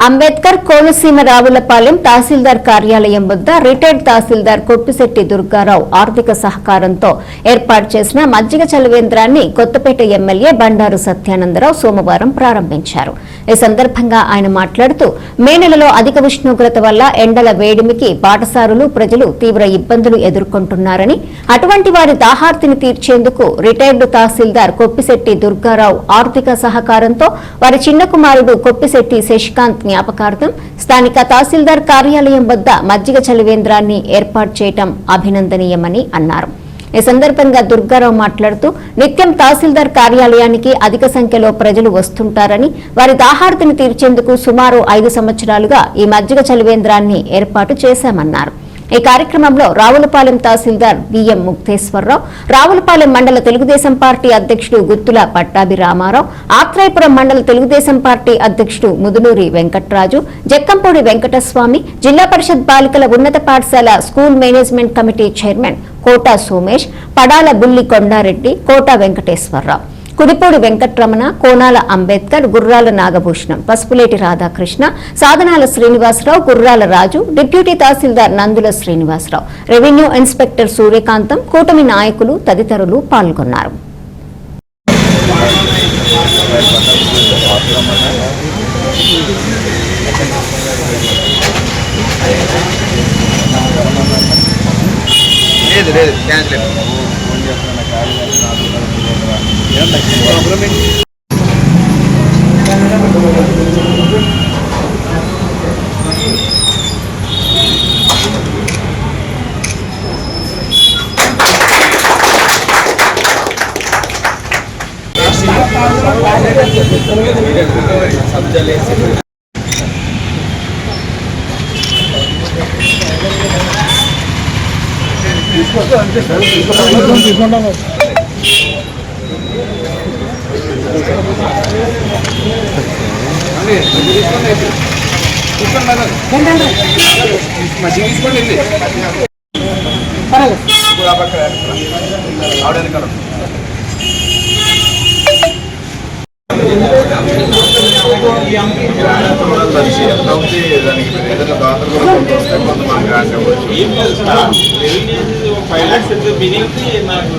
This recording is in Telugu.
అంబేద్కర్ కోనసీమ రావులపాలెం తహసీల్దార్ కార్యాలయం వద్ద రిటైర్డ్ తహసీల్దార్ కొప్పిశెట్టి దుర్గారావు ఆర్థిక సహకారంతో ఏర్పాటు చేసిన మజ్జిగ చలవేంద్రాన్ని కొత్తపేట ఎమ్మెల్యే బండారు సత్యానందరావు సోమవారం ప్రారంభించారు. ఈ సందర్భంగా ఆయన మాట్లాడుతూ మే నెలలో అధిక ఉష్ణోగ్రత వల్ల ఎండల వేడిమికి పాఠశాలలు ప్రజలు తీవ్ర ఇబ్బందులు ఎదుర్కొంటున్నారని అటువంటి వారి దాహార్తిని తీర్చేందుకు రిటైర్డ్ తహసీల్దార్ కొప్పిశెట్టి దుర్గారావు ఆర్థిక సహకారంతో వారి చిన్న కుమారుడు కొప్పిశెట్టి శశికాంత్ జ్ఞాపకార్థం స్థానిక తహసీల్దార్ కార్యాలయం వద్ద మజ్జిగ చలివేంద్రాన్ని ఏర్పాటు చేయటం అభినందనీయమని అన్నారు. ఈ సందర్భంగా దుర్గారావు మాట్లాడుతూ నిత్యం తహసీల్దార్ కార్యాలయానికి అధిక సంఖ్యలో ప్రజలు వస్తుంటారని వారి దాహార్తిని తీర్చేందుకు సుమారు ఐదు సంవత్సరాలుగా ఈ మజ్జిగ చలివేంద్రాన్ని ఏర్పాటు చేశామన్నారు. ఈ కార్యక్రమంలో రావులపాలెం తహసీల్దార్ విఎం ముక్తేశ్వరరావు రావులపాలెం మండల తెలుగుదేశం పార్టీ అధ్యక్షుడు గుత్తుల పట్టాభి రామారావు ఆత్రాయపురం మండల తెలుగుదేశం పార్టీ అధ్యక్షుడు ముదునూరి వెంకట్రాజు జక్కంపూడి వెంకటస్వామి జిల్లా పరిషత్ బాలికల ఉన్నత పాఠశాల school management committee chairman Kota Somesh Padala Bulli Kondareddy Kota Venkateswararao. Kudipudi Venkatramana Konala Ambedkar Gurrala Nagabhushanam Pasupuleti Radhakrishna Sadhanala Srinivasarao Gurrala Raju deputy tahsildar Nandula Srinivasarao revenue inspector Suryakantham కూటమి నాయకులు తదితరులు పాల్గొన్నారు. లేదు లేదు सब जले Discount, discount, discount. దానికి ఏదైనా దాతలు కూడా కొంత కొంత ఏం ఫైవ్ ల్యాక్స్ నాకు